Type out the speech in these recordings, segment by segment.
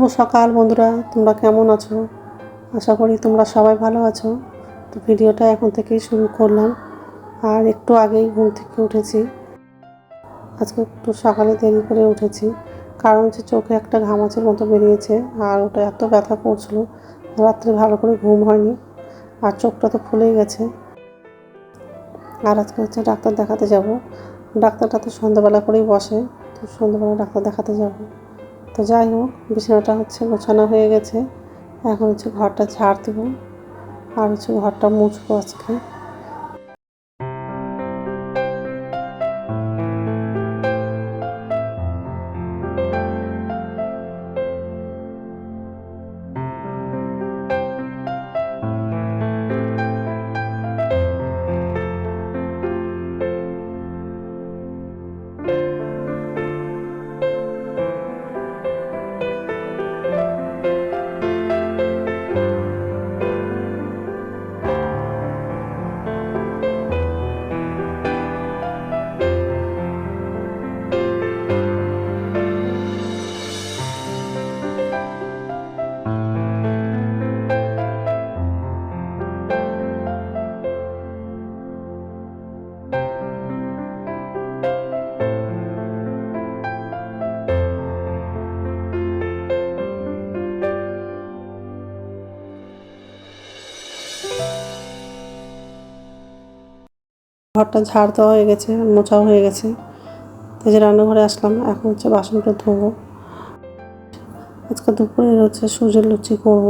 শুভ সকাল বন্ধুরা, তোমরা কেমন আছো? আশা করি তোমরা সবাই ভালো আছো। তো ভিডিওটা এখন থেকেই শুরু করলাম। আর একটু আগেই ঘুম থেকে উঠেছি। আজকে একটু সকালে দেরি করে উঠেছি। কারণ হচ্ছে চোখে একটা ঘামাচের মতো বেরিয়েছে, আর ওটা এত ব্যথা করছিল, রাত্রে ভালো করে ঘুম হয়নি, আর চোখটা তো ফুলেই গেছে। আর আজকে হচ্ছে ডাক্তার দেখাতে যাব। ডাক্তারটা তো সন্ধ্যাবেলা করেই বসে, তো সন্ধ্যাবেলা ডাক্তার দেখাতে যাব। তো যাই হোক, বিছানাটা হচ্ছে গোছানো হয়ে গেছে। এখন হচ্ছে ঘরটা ঝাড় দেবো। আর হচ্ছে ঘরটা মুছবো আজকে। ঘরটা ঝাড় দেওয়া হয়ে গেছে, মোছাও হয়ে গেছে। তো যে রান্নাঘরে আসলাম, এখন হচ্ছে বাসনটা ধোবো। আজকে দুপুরে হচ্ছে সুজির লুচি করব।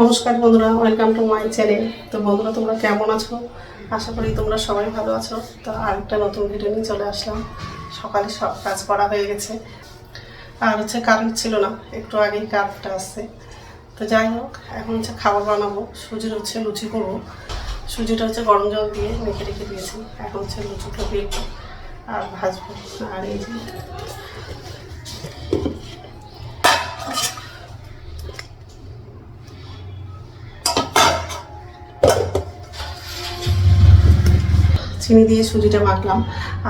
নমস্কার বন্ধুরা ওয়েলকাম টু মাই চ্যানেল তো বন্ধুরা, তোমরা কেমন আছো? আশা করি তোমরা সবাই ভালো আছো। তো আরেকটা নতুন ভিডিও নিয়ে চলে আসলাম। সকালে সব কাজ করা হয়ে গেছে। আর হচ্ছে কারেন্ট ছিল না, একটু আগেই কারেন্টটা আসছে। তো যাই হোক, এখন হচ্ছে খাবার বানাবো। সুজির হচ্ছে লুচি করব। সুজিটা হচ্ছে গরম জল দিয়ে মেখে রেখে দিয়েছি। এখন হচ্ছে লুচিটা বেরবো আর ভাজবো। আর এই চিনি দিয়ে সুজিটা মাখলাম।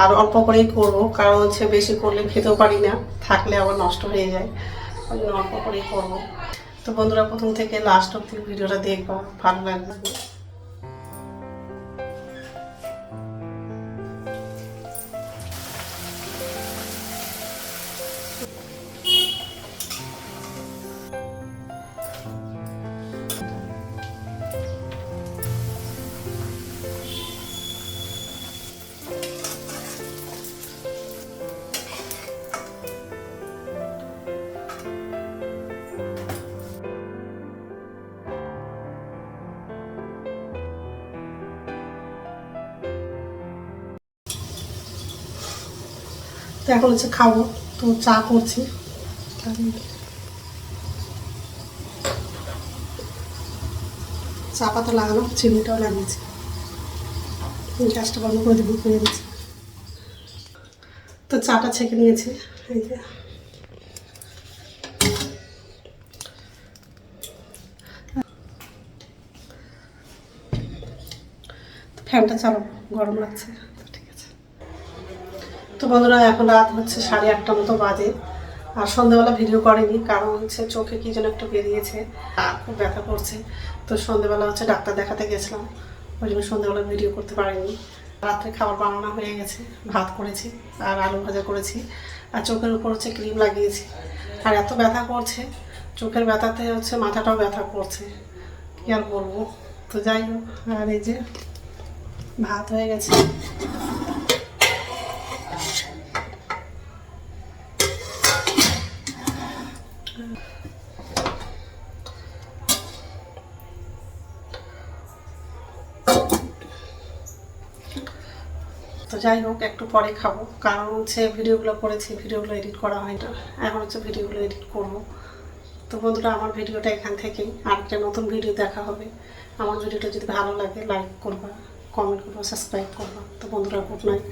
আর অল্প করেই করব, কারণ হচ্ছে বেশি করলে খেতেও পারি না, থাকলে আবার নষ্ট হয়ে যায়। ওই জন্য অল্প করেই করব। তো বন্ধুরা, প্রথম থেকে লাস্ট অব্দি ভিডিওটা দেখবা, ভালো লাগবে। এখন হচ্ছে খাব, তো চা করছি। চা পাতা লাগানো চিনিটাও লাগিয়েছি। গ্যাসটা বন্ধ করে দেবো করে দিচ্ছি তো চাটা ছেঁকে নিয়েছি, এই যে। ফ্যানটা চালাবো, গরম লাগছে। তো বন্ধুরা এখন রাত হচ্ছে সাড়ে আটটা মতো বাজে। আর সন্ধ্যেবেলা ভিডিও করেনি, কারণ হচ্ছে চোখে কি যেন একটু বেরিয়েছে আর খুব ব্যথা করছে। তো সন্ধ্যেবেলা হচ্ছে ডাক্তার দেখাতে গেছিলাম, ওই জন্য সন্ধ্যেবেলা ভিডিও করতে পারিনি। রাত্রে খাবার বানানো হয়ে গেছে, ভাত করেছি আর আলু ভাজা করেছি। আর চোখের উপর হচ্ছে ক্রিম লাগিয়েছি। আর এত ব্যথা করছে, চোখের ব্যথাতে হচ্ছে মাথাটাও ব্যথা করছে। কি আর বলব? তো যাই হোক, আর এই যে ভাত হয়ে গেছে। তো যাই হোক, একটু পরে খাব। কারণ হচ্ছে ভিডিওগুলো করেছি, ভিডিওগুলো এডিট করা হয় না এখন হচ্ছে ভিডিওগুলো এডিট করব। তো বন্ধুরা, আমার ভিডিওটা এখান থেকেই। আরেকটা নতুন ভিডিও দেখা হবে। আমার ভিডিওটা যদি ভালো লাগে লাইক করবা কমেন্ট করবা সাবস্ক্রাইব করবা। তো বন্ধুরা গুড নাইট